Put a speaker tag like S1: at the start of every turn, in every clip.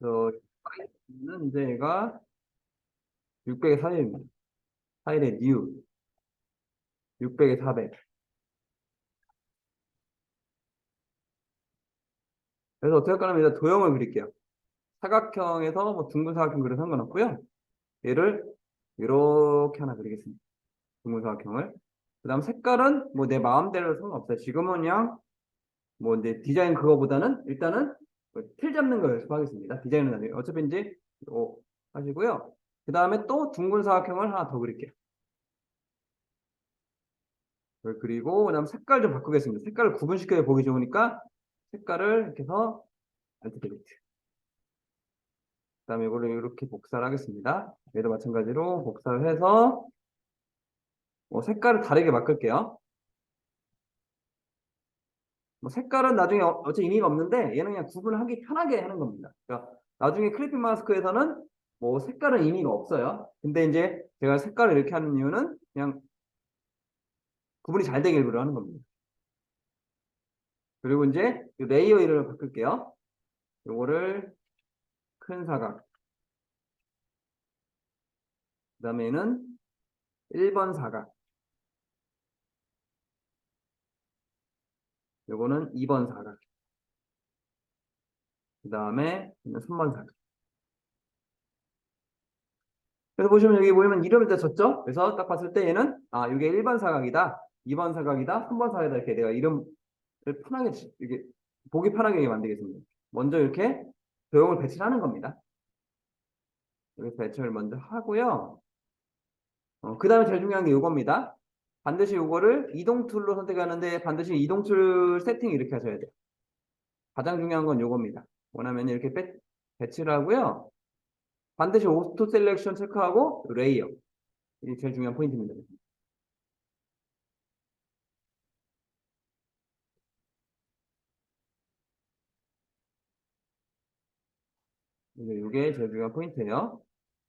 S1: 그래서 는 이제 얘가 600의 4입니다. 4일의 new 600의 400 그래서 어떻게 할 거냐면 일단 도형을 그릴게요. 사각형에서 뭐 둥근 사각형 그려도 상관없고요. 얘를 이렇게 하나 그리겠습니다. 둥근 사각형을. 그 다음 색깔은 뭐 내 마음대로 상관없어요. 지금은 그냥 뭐 이제 디자인 그거보다는 일단은 뭐 틀 잡는 거 연습하겠습니다. 디자인은 나중에. 어차피 이제 이거 하시고요. 그 다음에 또 둥근 사각형을 하나 더 그릴게요. 그리고 그 다음 색깔 좀 바꾸겠습니다. 색깔을 구분시켜야 보기 좋으니까 색깔을 이렇게 해서 알트 델리트. 그 다음에 이거를 이렇게 복사를 하겠습니다. 얘도 마찬가지로 복사를 해서 뭐 색깔을 다르게 바꿀게요. 뭐 색깔은 나중에 어- 어차피 의미가 없는데 얘는 그냥 구분하기 편하게 하는 겁니다. 그러니까 나중에 클리핑 마스크에서는 뭐 색깔은 의미가 없어요. 근데 이제 제가 색깔을 이렇게 하는 이유는 그냥 구분이 잘 되게 일부러 하는 겁니다. 그리고 이제 이 레이어 이름을 바꿀게요. 요거를 큰 사각. 그 다음에는 1번 사각. 요거는 2번 사각. 그 다음에 3번 사각. 그래서 보시면 여기 보이면 이름을 다 줬죠? 그래서 딱 봤을 때 얘는 아 이게 1번 사각이다, 2번 사각이다, 3번 사각이다 이렇게 내가 이름을 편하게 지- 이게 보기 편하게 만들겠습니다. 먼저 이렇게 도형을 배치를 하는 겁니다. 여기서 배치를 먼저 하고요. 어, 그 다음에 제일 중요한 게 이겁니다. 반드시 이거를 이동 툴로 선택하는데 반드시 이동 툴 세팅 이렇게 하셔야 돼요. 가장 중요한 건 이겁니다. 원하면 이렇게 배, 배치를 하고요. 반드시 오토 셀렉션 체크하고 레이어. 이게 제일 중요한 포인트입니다. 이게 제일 중요한 포인트예요.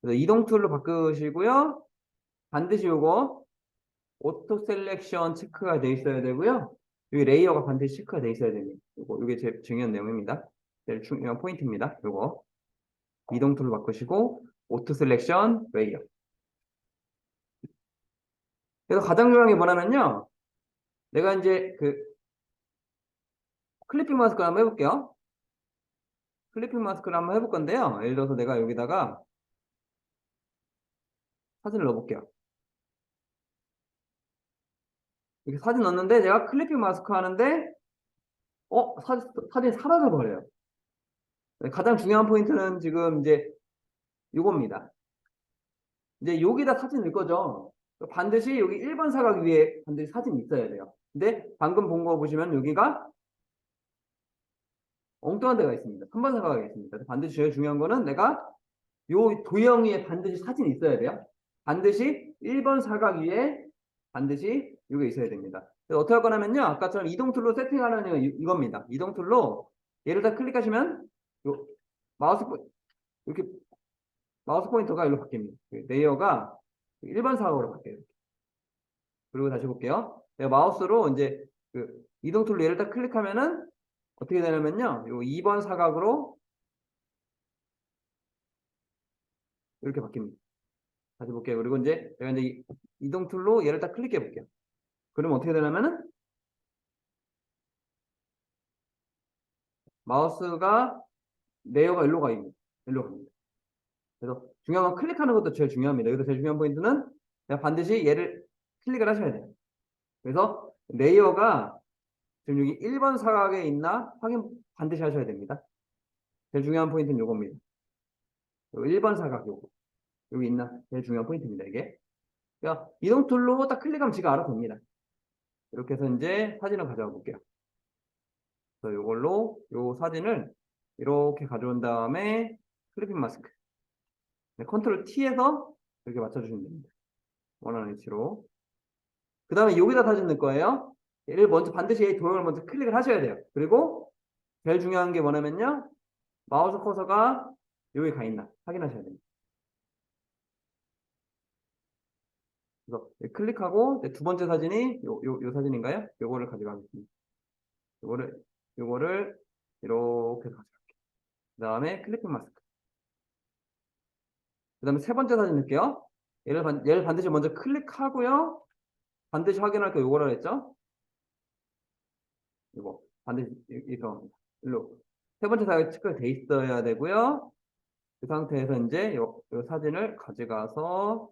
S1: 그래서 이동 툴로 바꾸시고요. 반드시 요거 오토 셀렉션 체크가 돼 있어야 되고요. 여기 레이어가 반드시 체크가 돼 있어야 됩니다. 요거 이게 제일 중요한 내용입니다. 제일 중요한 포인트입니다. 요거 이동 툴로 바꾸시고 오토 셀렉션 레이어. 그래서 가장 중요한 게 뭐냐면요. 내가 이제 그 클리핑 마스크를 한번 해볼게요. 클리핑 마스크를 한번 해볼 건데요. 예를 들어서 내가 여기다가 사진을 넣어볼게요. 이렇게 사진 넣었는데 제가 클리핑 마스크 하는데 어 사, 사진이 사라져 버려요. 가장 중요한 포인트는 지금 이제 이겁니다. 이제 여기다 사진 넣을 거죠. 반드시 여기 1번 사각 위에 반드시 사진이 있어야 돼요. 근데 방금 본 거 보시면 여기가 엉뚱한 데가 있습니다. 3번 사각이 있습니다. 반드시 제일 중요한 거는 내가 요 도형 위에 반드시 사진이 있어야 돼요. 반드시 1번 사각 위에 반드시 이게 있어야 됩니다. 어떻게 할 거냐면요. 아까처럼 이동 툴로 세팅하는 거 이- 이겁니다. 이동 툴로 얘를 다 클릭하시면 요 마우스 포 이렇게 마우스 포인터가 이로 바뀝니다. 그 레이어가 1번 사각으로 바뀌어요. 그리고 다시 볼게요. 내가 마우스로 이제 그 이동 툴로 얘를 딱 클릭하면은 어떻게 되냐면요. 요 2번 사각으로 이렇게 바뀝니다. 다시 볼게요. 그리고 이제 내가 이제 이- 이동 툴로 얘를 딱 클릭해 볼게요. 그러면 어떻게 되냐면은 마우스가 레이어가 일로 가 있는 일로 갑니다. 그래서 중요한 건 클릭하는 것도 제일 중요합니다. 여기서 제일 중요한 포인트는 반드시 얘를 클릭을 하셔야 돼요. 그래서 레이어가 지금 여기 1번 사각에 있나 확인 반드시 하셔야 됩니다. 제일 중요한 포인트는 요겁니다. 요 1번 사각 요거. 여기 있나? 제일 중요한 포인트입니다, 이게. 그러니까 이동 툴로 딱 클릭하면 지가 알아서 됩니다. 이렇게 해서 이제 사진을 가져와 볼게요. 그래서 이걸로 요 사진을 이렇게 가져온 다음에 클리핑 마스크. 네, 컨트롤 T에서 이렇게 맞춰주시면 됩니다. 원하는 위치로. 그 다음에 여기다 사진 넣을 거예요. 얘를 먼저 반드시 이 도형을 먼저 클릭을 하셔야 돼요. 그리고 제일 중요한 게 뭐냐면요. 마우스 커서가 여기 가 있나 확인하셔야 됩니다. 그래서 여기 클릭하고 네, 두 번째 사진이 요, 요, 요 사진인가요? 요거를 가져가겠습니다. 요거를 요거를 이렇게 가져갈게요. 그 다음에 클리핑 마스크. 그 다음에 세 번째 사진 넣을게요. 얘를, 반, 얘를 반드시 먼저 클릭하고요. 반드시 확인할 거 요거라 했죠? 이거 반드시 이- 이거 일로 세 번째 사진이 체크가 돼 있어야 되고요. 그 상태에서 이제 요, 요 사진을 가져가서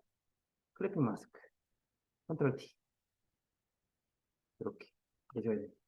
S1: 클리핑 마스크 컨트롤 T 이렇게 계셔야 돼요.